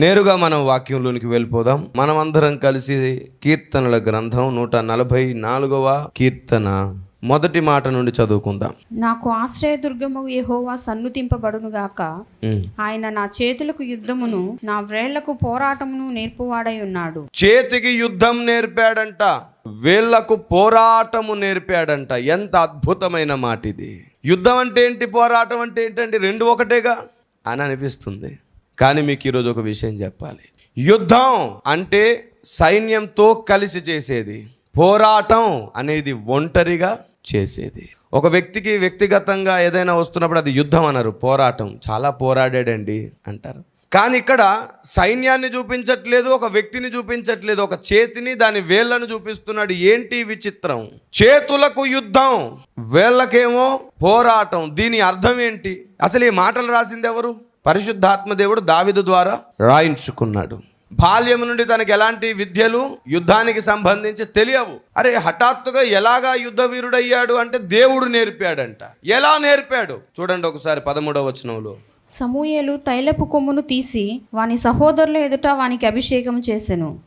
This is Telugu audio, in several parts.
నేరుగా మనం వాక్యంలోనికి వెళ్ళిపోదాం. మనం అందరం కలిసి కీర్తనల గ్రంథం నూట నలభై నాలుగవ కీర్తన. మొదటి మాట నుండి చదువుకుందాం. నాకు ఆశ్రయదుర్గము యెహోవా సన్నుతింపబడునుగాక. ఉమ్. ఆయన నా చేతులకు యుద్ధమును నా వ్రేళ్ళకు పోరాటమును నేర్పువాడై ఉన్నాడు. చేతికి యుద్ధం నేర్పాడంట వేళ్ళకు పోరాటము నేర్పాడంట. ఎంత అద్భుతమైన మాట ఇది యుద్ధం అంటే ఏంటి పోరాటం అంటే ఏంటండి? రెండు ఒకటేగా అని అనిపిస్తుంది. కానీ మీకు ఈరోజు ఒక విషయం చెప్పాలి. యుద్ధం అంటే సైన్యంతో కలిసి చేసేది పోరాటం అనేది ఒంటరిగా చేసేది. ఒక వ్యక్తికి వ్యక్తిగతంగా ఏదైనా వస్తున్నప్పుడు అది యుద్ధం అన్నారు పోరాటం. చాలా పోరాడాడండి అంటారు. కానీ ఇక్కడ సైన్యాన్ని చూపించట్లేదు ఒక వ్యక్తిని చూపించట్లేదు ఒక చేతిని దాని వేళ్ళను చూపిస్తున్నాడు. ఏంటి విచిత్రం? చేతులకు యుద్ధం వేళ్ళకేమో పోరాటం. దీని అర్థం ఏంటి? అసలు ఈ మాటలు రాసింది ఎవరు? పరిశుద్ధాత్మ దేవుడు దావిదు ద్వారా రాయించుకున్నాడు. బాల్యం నుండి తనకి ఎలాంటి విద్యలు యుద్ధానికి సంబంధించి తెలియవు. అరే హఠాత్తుగా ఎలాగా యుద్ధ వీరుడయ్యాడు అంటే దేవుడు నేర్పాడంట. ఎలా నేర్పాడు? చూడండి ఒకసారి పదమూడవ వచనంలో. సమూయేలు తైలపు కొమ్మును తీసి వాని సహోదరుల ఎదుట వానికి అభిషేకం చేసెను.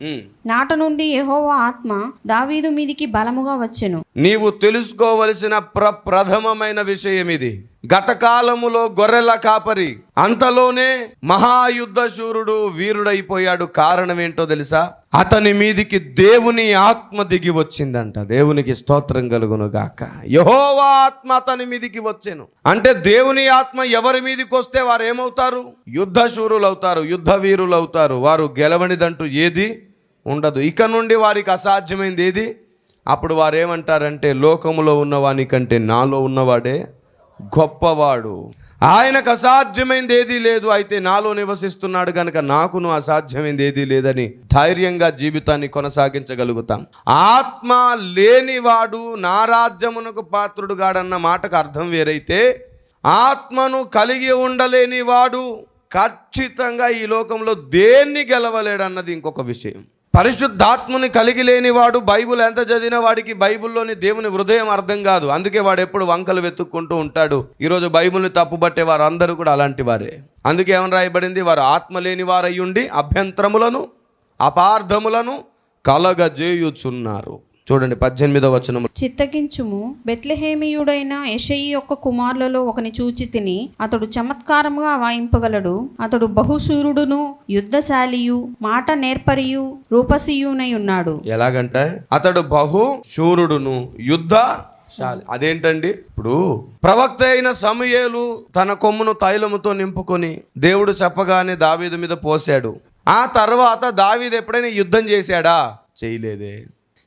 నాట నుండి యెహోవా ఆత్మ దావీదు మీదికి బలముగా వచ్చెను. నీవు తెలుసుకోవలసిన ప్రప్రథమమైన విషయం ఇది. గత కాలములో గొర్రెల కాపరి అంతలోనే మహాయుద్ధ శూరుడు వీరుడైపోయాడు. కారణం ఏంటో తెలుసా? అతని మీదికి దేవుని ఆత్మ దిగి వచ్చిందంట. దేవునికి స్తోత్రం కలుగును గాక యహోవా ఆత్మ అతని మీదికి వచ్చాను. అంటే దేవుని ఆత్మ ఎవరి మీదికి వస్తే వారు ఏమవుతారు యుద్ధశూరులు అవుతారు యుద్ధ వీరులు అవుతారు వారు గెలవనిదంటూ ఏది? ఉండదు. ఇక నుండి వారికి అసాధ్యమైంది ఏది? అప్పుడు వారు ఏమంటారంటే లోకములో ఉన్నవాని కంటే నాలో ఉన్నవాడే గొప్పవాడు. ఆయనకు అసాధ్యమైంది ఏదీ లేదు అయితే నాలో నివసిస్తున్నాడు కనుక నాకును అసాధ్యమైంది ఏదీ లేదని ధైర్యంగా జీవితాన్ని కొనసాగించగలుగుతాం. ఆత్మ లేనివాడు నా రాజ్యమునకు పాత్రుడు గాడన్న మాటకు అర్థం వేరైతే ఆత్మను కలిగి ఉండలేని వాడు ఖచ్చితంగా ఈ లోకంలో దేన్ని గెలవలేడన్నది ఇంకొక విషయం. పరిశుద్ధాత్మని కలిగి లేనివాడు బైబిల్ ఎంత చదివిన వాడికి బైబిల్లోని దేవుని హృదయం అర్థం కాదు. అందుకే వాడు ఎప్పుడు వంకలు వెతుక్కుంటూ ఉంటాడు. ఈరోజు బైబిల్ని తప్పుబట్టే వారు అందరూ కూడా అలాంటి వారే. అందుకే ఏమని రాయబడింది? వారు ఆత్మ లేని వారయ్యుండి అభ్యంతరములను అపార్థములను కలగజేయుచున్నారు. చూడండి పద్దెనిమిదవ వచనము. చిత్తగించుము. బెత్లెహేమియుడైన యెషయి యొక్క కుమారులలో ఒకని చూచి తిని అతడు చమత్కారముగా వాయింపగలడు. అతడు బహుశూరుడును యుద్ధశాలియు మాట నేర్పరియు రూపసియునై ఉన్నాడు ఎలాగంటే అతడు బహు శూరుడును యుద్ధ అదేంటండి? ఇప్పుడు ప్రవక్త అయిన సమయేలు తన కొమ్మును తైలముతో నింపుకొని దేవుడు చెప్పగానే దావీదు మీద పోసాడు ఆ తర్వాత దావీదు ఎప్పుడైనా యుద్ధం చేశాడా? చేయలేదే.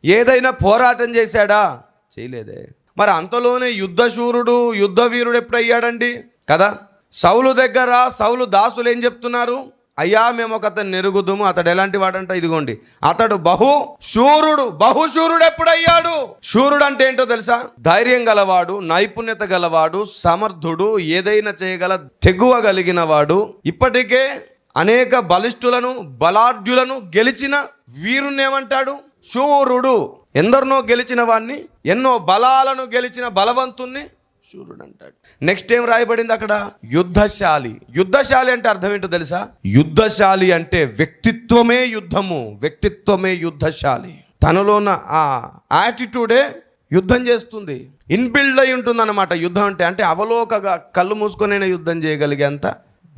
ఏదైనా పోరాటం చేశాడా? చేయలేదే. మరి అంతలోనే యుద్ధశూరుడు యుద్ధవీరుడు ఎప్పుడయ్యాడండి? కదా? సౌలు దగ్గర సౌలు దాసులు ఏం చెప్తున్నారు? అయ్యా మేము ఒక అతను నెరుగుదుము. అతడు ఎలాంటి వాడంట? ఇదిగోండి. అతడు బహు శూరుడు. బహుశూరుడు ఎప్పుడయ్యాడు? శూరుడు అంటే ఏంటో తెలుసా? ధైర్యం గలవాడు నైపుణ్యత గలవాడు సమర్థుడు ఏదైనా చేయగల తెగువ కలిగిన వాడు ఇప్పటికే అనేక బలిష్ఠులను బలాఢ్యులను గెలిచిన వీరుణ్ణి ఏమంటాడు శూరుడు. ఎందరినో గెలిచిన వాణ్ణి ఎన్నో బలాలను గెలిచిన బలవంతుణ్ణి శూరుడు అంటాడు నెక్స్ట్ ఏం రాయబడింది అక్కడ? యుద్ధశాలి. యుద్ధశాలి అంటే అర్థం ఏంటో తెలుసా? యుద్ధశాలి అంటే వ్యక్తిత్వమే యుద్ధము. వ్యక్తిత్వమే యుద్ధశాలి. తనలోన ఆ యాటిట్యూడే యుద్ధం చేస్తుంది. ఇన్బిల్డ్ అయి ఉంటుంది అనమాట యుద్ధం అంటే అంటే అవలోకగా కళ్ళు మూసుకొని యుద్ధం చేయగలిగేంత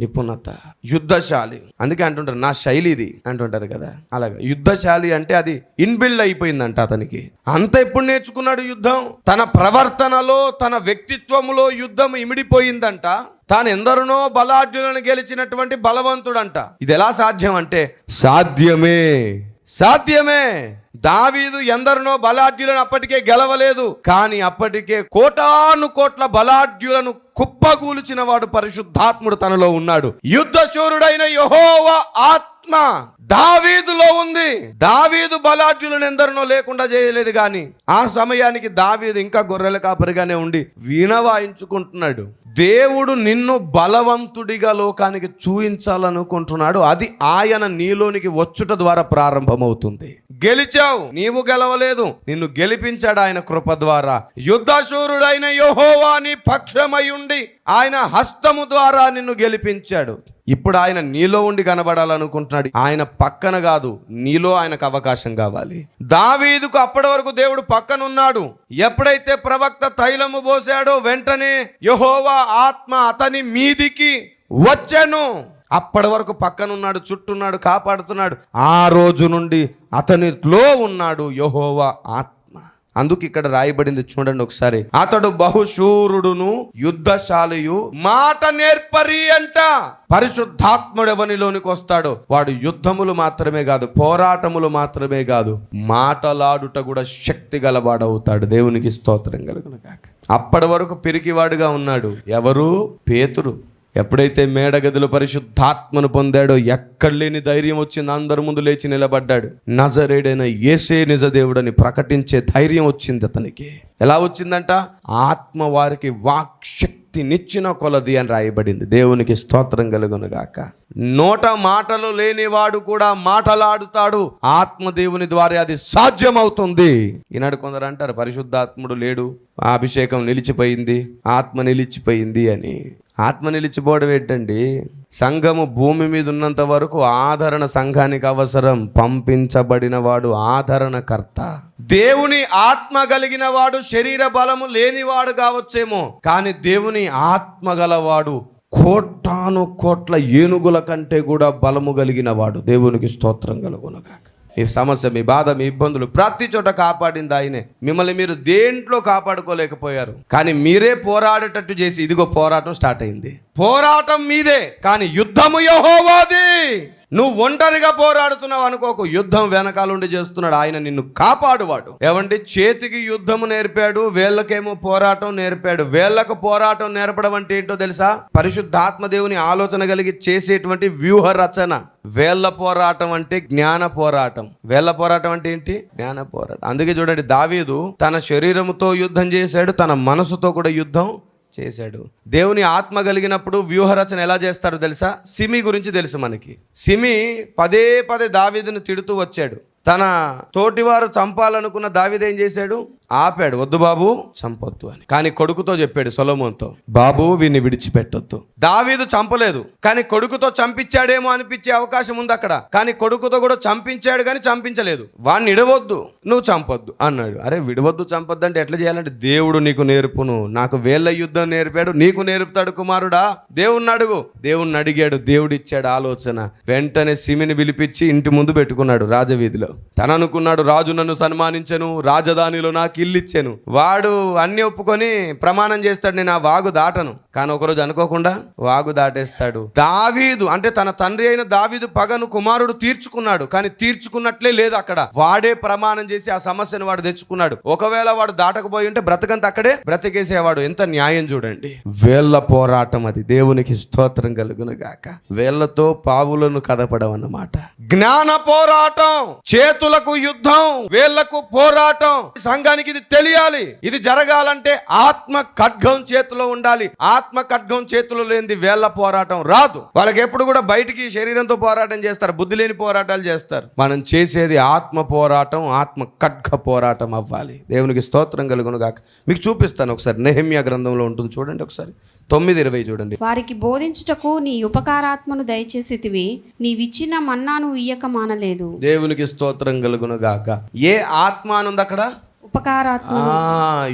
నిపుణత. యుద్ధశాలి. అందుకే అంటుంటారు నా శైలి ఇది అంటుంటారు కదా. అలాగే యుద్ధశాలి అంటే అది ఇన్బిల్డ్ అయిపోయిందంట అతనికి. అంత ఎప్పుడు నేర్చుకున్నాడు యుద్ధం? తన ప్రవర్తనలో తన వ్యక్తిత్వములో యుద్ధం ఇమిడిపోయిందంట. తాను ఎందరినో బలాఢ్యులను గెలిచినటువంటి బలవంతుడంట. ఇది ఎలా సాధ్యం అంటే సాధ్యమే. సాధ్యమే. దావీదు ఎందరినో బలాఢ్యులను అప్పటికే గెలవలేదు. కానీ అప్పటికే కోటాను కోట్ల బలాఢ్యులను కుప్పగూల్చిన వాడు పరిశుద్ధాత్ముడు తనలో ఉన్నాడు. యుద్ధ శూరుడైన యహోవ ఆత్మ దావీదులో ఉంది. దావీదు బలాఢ్యులను ఎందరినో లేకుండా చేయలేదు కానీ ఆ సమయానికి దావీదు ఇంకా గొర్రెల కాపరిగానే ఉండి వీణ వాయించుకుంటున్నాడు. దేవుడు నిన్ను బలవంతుడిగా లోకానికి చూయించాలనుకుంటున్నాడు. అది ఆయన నీలోనికి వచ్చుట ద్వారా ప్రారంభమవుతుంది. గెలిచావు. నీవు గెలవలేదు. నిన్ను గెలిపించాడు ఆయన కృప ద్వారా. యుద్ధశూరుడైన యహోవాని నీ పక్షమై ఉండి ఆయన హస్తము ద్వారా నిన్ను గెలిపించాడు. ఇప్పుడు ఆయన నీలో ఉండి కనబడాలనుకుంటున్నాడు. ఆయన పక్కన కాదు నీలో ఆయనకు అవకాశం కావాలి. దావీదుకు అప్పటి వరకు దేవుడు పక్కన ఉన్నాడు ఎప్పుడైతే ప్రవక్త తైలము పోసాడో వెంటనే యహోవా ఆత్మ అతని మీదికి వచ్చాను. అప్పటి వరకు పక్కనున్నాడు చుట్టున్నాడు కాపాడుతున్నాడు. ఆ రోజు నుండి అతనిలో ఉన్నాడు యహోవా ఆత్మ. అందుకు ఇక్కడ రాయబడింది చూడండి ఒకసారి. అతడు బహుశూరుడును యుద్ధశాలియు మాట నేర్పరి అంట. పరిశుద్ధాత్ముడు ఎవనిలోనికి వస్తాడు? వాడు యుద్ధములు మాత్రమే కాదు పోరాటములు మాత్రమే కాదు మాటలాడుట కూడా శక్తి గలవాడవుతాడు. దేవునికి స్తోత్రం కలుగును కాక అప్పటి వరకు పిరికివాడుగా ఉన్నాడు ఎవరు? పేతురు. ఎప్పుడైతే మేడగదిలో పరిశుద్ధాత్మను పొందాడో ఎక్కడ లేని ధైర్యం వచ్చింది అందరి ముందు లేచి నిలబడ్డాడు. నజరేడైన ఏసే నిజ దేవుడని ప్రకటించే ధైర్యం వచ్చింది అతనికి. ఎలా వచ్చిందంట? ఆత్మ వారికి వాక్శక్తి నిచ్చిన కొలది అని రాయబడింది. దేవునికి స్తోత్రం కలుగునుగాక నోట మాటలు లేనివాడు కూడా మాటలాడుతాడు. ఆత్మదేవుని ద్వారా అది సాధ్యమవుతుంది. ఈనాడు కొందరు అంటారు పరిశుద్ధాత్ముడు లేడు ఆ అభిషేకం నిలిచిపోయింది ఆత్మ నిలిచిపోయింది అని. ఆత్మ నిలిచిపోవడం ఏంటండి? సంఘము భూమి మీద ఉన్నంత వరకు ఆదరణ సంఘానికి అవసరం. పంపించబడిన వాడు ఆదరణకర్త. దేవుని ఆత్మ కలిగిన వాడు శరీర బలము లేనివాడు కావచ్చేమో. కానీ దేవుని ఆత్మ గలవాడు కోటాను కోట్ల ఏనుగుల కంటే కూడా బలము కలిగిన వాడు. దేవునికి స్తోత్రం కలుగునగాక. మీ సమస్య మీ బాధ మీ ఇబ్బందులు ప్రతి చోట కాపాడింది ఆయనే. మిమ్మల్ని మీరు దేంట్లో కాపాడుకోలేకపోయారు. కానీ మీరే పోరాడేటట్టు చేసి ఇదిగో పోరాటం స్టార్ట్ అయింది. పోరాటం మీదే కానీ యుద్ధము యహోవాది. నువ్వు ఒంటరిగా పోరాడుతున్నావు అనుకోకు యుద్ధం వెనకాలండి చేస్తున్నాడు ఆయన నిన్ను కాపాడువాడు. ఏమండి చేతికి యుద్ధము నేర్పాడు వేళ్ళకేమో పోరాటం నేర్పాడు. వేళ్ళకు పోరాటం నేర్పడం అంటే ఏంటో తెలుసా? పరిశుద్ధాత్మదేవుని ఆలోచన కలిగి చేసేటువంటి వ్యూహ రచన. వేళ్ళ పోరాటం అంటే జ్ఞాన పోరాటం. వేళ్ళ పోరాటం అంటే ఏంటి? జ్ఞాన పోరాటం. అందుకే చూడండి దావీదు తన శరీరముతో యుద్ధం చేశాడు తన మనసుతో కూడా యుద్ధం చేశాడు. దేవుని ఆత్మ కలిగినప్పుడు వ్యూహరచన ఎలా చేస్తారో తెలుసా? సిమి గురించి తెలుసు మనకి. సిమి పదే పదే దావీదును తిడుతూ వచ్చాడు. తన తోటివారు చంపాలనుకున్న దావీదు ఏం చేశాడు? ఆపాడు. వద్దు బాబు. చంపొద్దు అని. కానీ కొడుకుతో చెప్పాడు సొలమోన్తో. బాబు వీని విడిచిపెట్టొద్దు. దావీదు చంపలేదు. కానీ కొడుకుతో చంపించాడేమో అనిపించే అవకాశం ఉంది అక్కడ. కానీ కొడుకుతో కూడా చంపించాడు కానీ చంపించలేదు. వాడిని ఇడవద్దు నువ్వు చంపొద్దు అన్నాడు. అరే విడవద్దు చంపొద్దు అంటే ఎట్లా చేయాలంటే దేవుడు నీకు నేర్పును. నాకు వేళ్ళ యుద్ధం నేర్పాడు. నీకు నేర్పుతాడు కుమారుడా. దేవుణ్ణి అడుగు. దేవుణ్ణి అడిగాడు. దేవుడు ఇచ్చాడు ఆలోచన. వెంటనే సిమిని పిలిపించి ఇంటి ముందు పెట్టుకున్నాడు రాజవీధిలో. తననుకున్నాడు రాజు నన్ను సన్మానించను. రాజధానిలో నాకు ఇల్లు ఇచ్చాను. వాడు అన్ని ఒప్పుకొని ప్రమాణం చేస్తాడు నేను ఆ వాగు దాటను. కానీ ఒకరోజు అనుకోకుండా వాగు దాటేస్తాడు. దావీదు అంటే తన తండ్రి అయిన దావీదు పగను కుమారుడు తీర్చుకున్నాడు. కానీ తీర్చుకున్నట్లే లేదు అక్కడ. వాడే ప్రమాణం చేసి ఆ సమస్యను వాడు తెచ్చుకున్నాడు. ఒకవేళ వాడు దాటకపోయి ఉంటే బ్రతకంత అక్కడే బ్రతికేసేవాడు. ఎంత న్యాయం చూడండి. వేళ్ళ పోరాటం అది. దేవునికి స్తోత్రం కలుగును గాక. వేళ్ళతో పావులను కదపడం అన్నమాట జ్ఞాన పోరాటం చేతులకు యుద్ధం వేళ్ళకు పోరాటం. సంఘానికి ఇది తెలియాలి. ఇది జరగాలంటే ఆత్మ ఖడ్గం చేతిలో ఉండాలి. ఆత్మ ఖడ్గం చేతిలో లేనిది వేళ్ళ పోరాటం రాదు. వాళ్ళకి ఎప్పుడు కూడా బయటికి శరీరంతో పోరాటం చేస్తారు. బుద్ధి లేని పోరాటాలు చేస్తారు. మనం చేసేది ఆత్మ పోరాటం ఆత్మ ఖడ్గ పోరాటం అవ్వాలి. దేవునికి స్తోత్రం కలుగును గాక. మీకు చూపిస్తాను ఒకసారి. నెహమ్యా గ్రంథంలో ఉంటుంది చూడండి ఒకసారి. తొమ్మిది ఇరవై చూడండి. వారికి బోధించుటకు నీ ఉపకారాత్మను దయచేసితివి నీవిచ్చిన మన్నాను ఇయ్యక మానలేదు. దేవునికి స్తోత్రం కలుగును గాక. ఏ ఆత్మ అక్కడ? ఉపకారాత్మ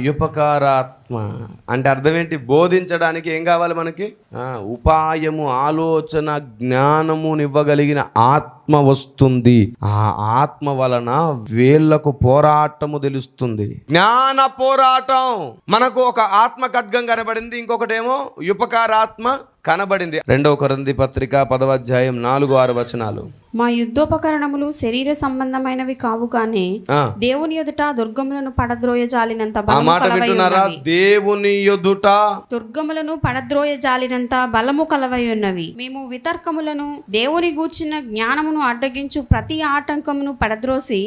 ఉపకారాత్మ. అంటే అర్థం ఏంటి బోధించడానికి ఏం కావాలి మనకి? ఉపాయము ఆలోచన జ్ఞానము ఇవ్వగలిగిన ఆత్మ వస్తుంది. ఆ ఆత్మ వలన వేళ్ళకు పోరాటము తెలుస్తుంది. జ్ఞాన పోరాటం. మనకు ఒక ఆత్మ ఖడ్గం కనబడింది ఇంకొకటేమో ఉపకారాత్మ కనబడింది. రెండవ కొరంది పత్రిక పదవ అధ్యాయం నాలుగు ఆరు వచనాలు. మా యుద్ధోపకరణములు శరీర సంబంధమైనవి కావు కానీ దేవుని ఎదుట దుర్గములను పడద్రోయ జాలినంత మాట వింటున్నారా? దేవుని ఎదుట దుర్గములను పడద్రోయ జాలినంత బలము కలవై ఉన్నవి మేము వితర్కములను దేవుని గూర్చిన జ్ఞానమును అడ్డగించు ప్రతి ఆటంకమును పడద్రోసి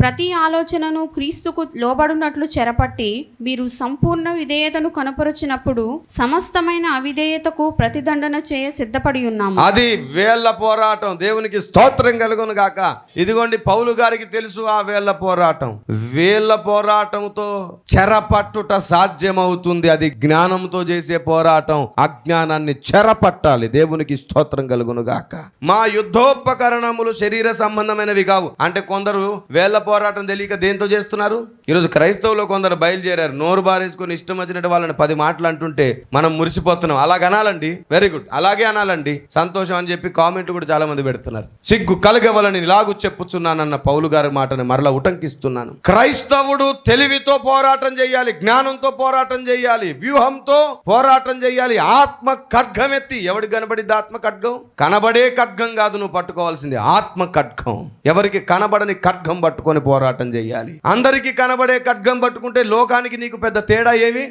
ప్రతి ఆలోచనను క్రీస్తుకు లోబడినట్లు చెరపట్టి మీరు సంపూర్ణ విధేయతను కనపరుచినప్పుడు సమస్తమైన అవిధేయతకు ప్రతిదండన చేయ సిద్ధపడి ఉన్నాము. అది వేళ్ళ పోరాటం దేవునికి స్తోత్రం. స్తోత్రం కలుగును గాక. ఇదిగోండి పౌలు గారికి తెలుసు ఆ వేళ్ళ పోరాటం. వేళ్ళ పోరాటంతో చెరపట్టుట సాధ్యమవుతుంది. అది జ్ఞానంతో చేసే పోరాటం. అజ్ఞానాన్ని చెరపట్టాలి. దేవునికి స్తోత్రం కలుగును గాక. మా యుద్ధోపకరణములు శరీర సంబంధమైనవి కావు. అంటే కొందరు వేళ్ళ పోరాటం తెలియక దేంతో చేస్తున్నారు? ఈరోజు క్రైస్తవులు కొందరు బయలుదేరారు. నోరు బారేసుకొని ఇష్టం వచ్చినట్టు వాళ్ళని పది మాటలు అంటుంటే మనం మురిసిపోతున్నాం. అలాగనాలండి వెరీ గుడ్ అలాగే అనాలండి. సంతోషం అని చెప్పి కామెంట్ కూడా చాలా మంది పెడుతున్నారు. సిగ్గు కలగవలని ఇలాగూ చెప్పుచున్నానన్న పౌలు గారి మాటని మరలా ఉటంకిస్తున్నాను. క్రైస్తవుడు తెలివితో పోరాటం చేయాలి జ్ఞానంతో పోరాటం చేయాలి వ్యూహంతో పోరాటం చేయాలి. ఆత్మ ఖడ్గం ఎత్తి ఎవడి కనబడిద్ది ఆత్మ ఖడ్గం? కనబడే ఖడ్గం కాదు నువ్వు పట్టుకోవాల్సింది ఆత్మ ఖడ్గం. ఎవరికి కనబడని ఖడ్గం పట్టుకొని పోరాటం చేయాలి. అందరికీ కనబడే ఖడ్గం పట్టుకుంటే లోకానికి నీకు పెద్ద తేడా ఏమి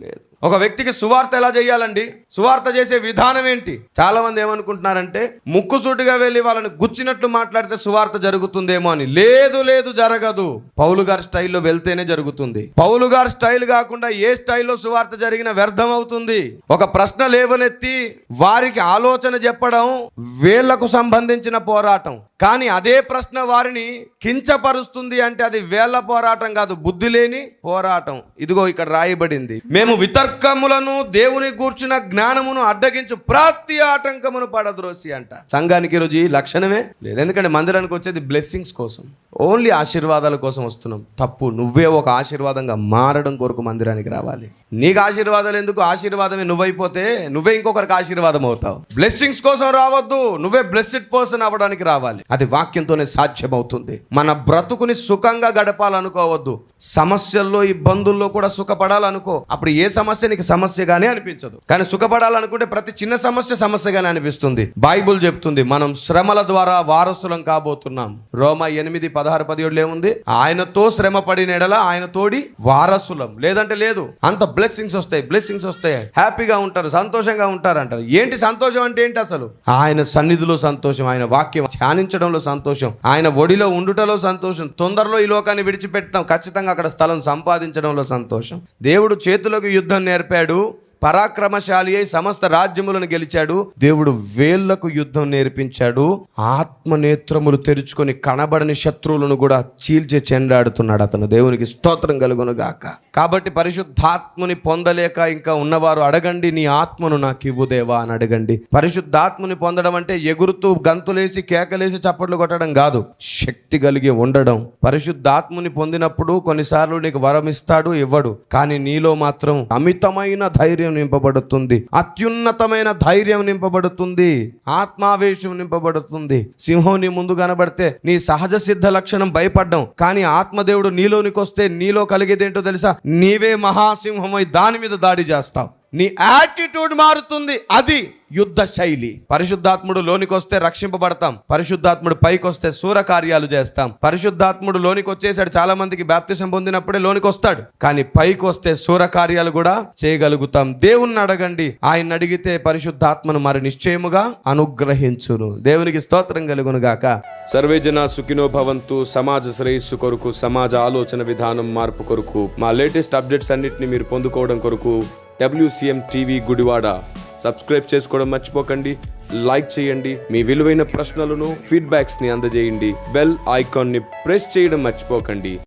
లేదు. ఒక వ్యక్తికి సువార్త ఎలా చేయాలండి? సువార్త చేసే విధానం ఏంటి? చాలా మంది ఏమనుకుంటున్నారంటే ముక్కుసూటిగా వెళ్ళి వాళ్ళని గుచ్చినట్లు మాట్లాడితే సువార్త జరుగుతుందేమో అని. లేదు లేదు జరగదు. పౌలు గారి స్టైల్లో వెళ్తేనే జరుగుతుంది. పౌలు గారి స్టైల్ కాకుండా ఏ స్టైల్లో సువార్త జరిగిన వ్యర్థం అవుతుంది. ఒక ప్రశ్న లేవనెత్తి వారికి ఆలోచన చెప్పడం వేళ్ళకు సంబంధించిన పోరాటం. కానీ అదే ప్రశ్న వారిని కించపరుస్తుంది అంటే అది వేళ్ళ పోరాటం కాదు బుద్ధి లేని పోరాటం. ఇదిగో ఇక్కడ రాయబడింది. మేము వితర్కములను దేవుని కూర్చున్న జ్ఞానమును అడ్డగించు. ప్రతి ఆటంకమును పడద్రోసి అంట. సంఘానికి ఈరోజు ఈ లక్షణమే. లేదు ఎందుకంటే మందిరానికి వచ్చేది బ్లెస్సింగ్స్ కోసం. ఓన్లీ ఆశీర్వాదాల కోసం వస్తున్నాం. తప్పు నువ్వే ఒక ఆశీర్వాదంగా మారడం కొరకు మందిరానికి రావాలి. నీకు ఆశీర్వాదాలు ఎందుకు? ఆశీర్వాదమే నువ్వైపోతే నువ్వే ఇంకొకరికి ఆశీర్వాదం అవుతావు. బ్లెస్సింగ్స్ కోసం రావద్దు నువ్వే బ్లెస్సెడ్ పర్సన్ అవ్వడానికి రావాలి. అది వాక్యంతోనే సాధ్యమవుతుంది. మన బ్రతుకుని సుఖంగా గడపాలనుకోవద్దు. సమస్యల్లో ఇబ్బందుల్లో కూడా సుఖపడాలనుకో. అప్పుడు ఏ సమస్య నీకు సమస్యగానే అనిపించదు. కానీ సుఖపడాలనుకుంటే ప్రతి చిన్న సమస్య సమస్యగానే అనిపిస్తుంది. బైబుల్ చెప్తుంది మనం శ్రమల ద్వారా వారసులం కాబోతున్నాం. రోమా ఎనిమిది పద పదహారు పదిహేడులో ఏముంది? ఆయనతో శ్రమ పడిన ఎడల ఆయన తోడి వారసులం. లేదంటే లేదు. అంత బ్లెస్సింగ్స్ వస్తాయి బ్లెస్సింగ్స్ వస్తాయి. హ్యాపీగా ఉంటారు సంతోషంగా ఉంటారు అంటారు ఏంటి సంతోషం అంటే ఏంటి అసలు? ఆయన సన్నిధిలో సంతోషం ఆయన వాక్యం ధ్యానించడంలో సంతోషం ఆయన ఒడిలో ఉండుటలో సంతోషం తొందరలో ఈ లోకాన్ని విడిచిపెడతాం ఖచ్చితంగా అక్కడ స్థలం సంపాదించడంలో సంతోషం. దేవుడు చేతులకు యుద్ధం నేర్పాడు. పరాక్రమశాలి అయి సమస్త రాజ్యములను గెలిచాడు. దేవుడు వేళ్ళకు యుద్ధం నేర్పించాడు. ఆత్మ నేత్రములు తెరుచుకొని కనబడని శత్రువులను కూడా చీల్చి చెండాడుతున్నాడు అతను. దేవునికి స్తోత్రం కలుగును గాక కాబట్టి పరిశుద్ధాత్ముని పొందలేక ఇంకా ఉన్నవారు అడగండి నీ ఆత్మను నాకు ఇవ్వు దేవా అని అడగండి. పరిశుద్ధాత్ముని పొందడం అంటే ఎగురుతూ గంతులేసి కేకలేసి చప్పట్లు కొట్టడం కాదు. శక్తి కలిగి ఉండడం. పరిశుద్ధాత్ముని పొందినప్పుడు కొన్నిసార్లు నీకు వరం ఇస్తాడు ఇవ్వడు. కానీ నీలో మాత్రం అమితమైన ధైర్యం నింపబడుతుంది. అత్యున్నతమైన ధైర్యం నింపబడుతుంది. ఆత్మావేశం నింపబడుతుంది. సింహం నీ ముందు కనబడితే నీ సహజ సిద్ధ లక్షణం భయపడ్డం. కానీ ఆత్మదేవుడు నీలోనికి వస్తే నీలో కలిగేదేంటో తెలుసా? నీవే మహాసింహమై దాని మీద దాడి చేస్తావు. నీ యాటిట్యూడ్ మారుతుంది. అది యుద్ధ శైలి. పరిశుద్ధాత్ముడు లోనికి వస్తే రక్షింపబడతాం. పరిశుద్ధాత్ముడు పైకి వస్తే సూర కార్యాలు చేస్తాం. పరిశుద్ధాత్ముడు లోనికి వచ్చేసాడు చాలా మందికి బ్యాప్తిసం పొందినప్పుడే లోనికి వస్తాడు కానీ పైకి వస్తే సూర కార్యాలు కూడా చేయగలుగుతాం. దేవుణ్ణి అడగండి. ఆయన అడిగితే పరిశుద్ధాత్మను మరి నిశ్చయముగా అనుగ్రహించును. దేవునికి స్తోత్రం కలుగును గాక. సర్వే జన సుఖినో భవంతు. సమాజ శ్రేయస్సు కొరకు సమాజ ఆలోచన విధానం మార్పు కొరకు మా లేటెస్ట్ అప్డేట్స్ అన్నిటిని మీరు పొందుకోవడం కొరకు డబ్ల్యూసిఎం టీవీ గుడివాడ. సబ్స్క్రైబ్ చేసుకోవడం మర్చిపోకండి. లైక్ చేయండి. మీ విలువైన ప్రశ్నలను ఫీడ్బ్యాక్స్ని అందజేయండి. బెల్ ఐకాన్ని ప్రెస్ చేయడం మర్చిపోకండి.